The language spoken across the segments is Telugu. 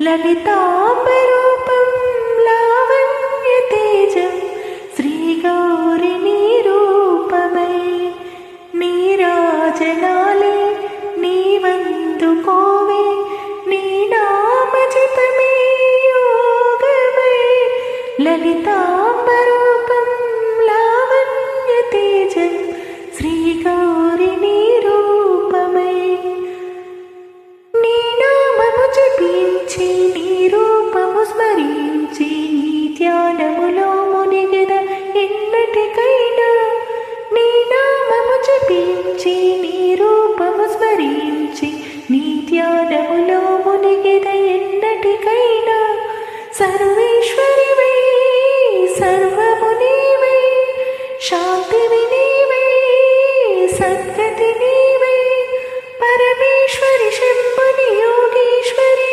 లలితాంబరూపం లావణ్య తేజం శ్రీ గౌరి నీ రూపమై నీరాజనాలే నీవం స్మరించి నీ ధ్యానములో మునిగిన ఎన్నటికైనా సర్వేశ్వరివే సర్వము నీవే శాంతివి నీవే సద్గతి నీవే పరమేశ్వరి శంభుని యోగేశ్వరి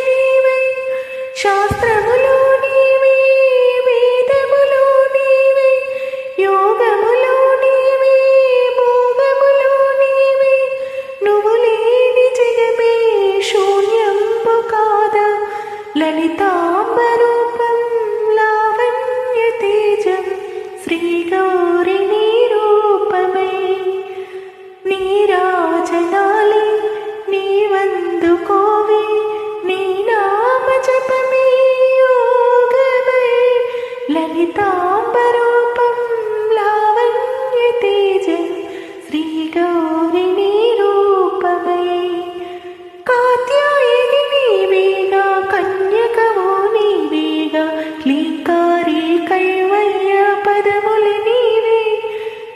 లలితాంబరు. లింకారి కైవల్య పదములు నీవే.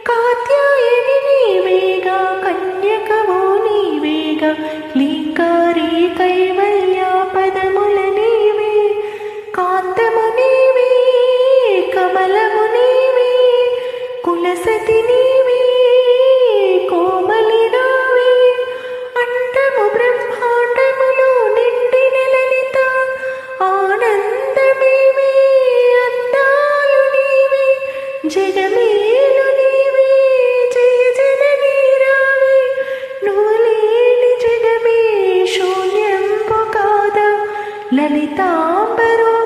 కాత్యాయని నీవేగా కన్యకము నీవేగా లీ ललिताम्बरो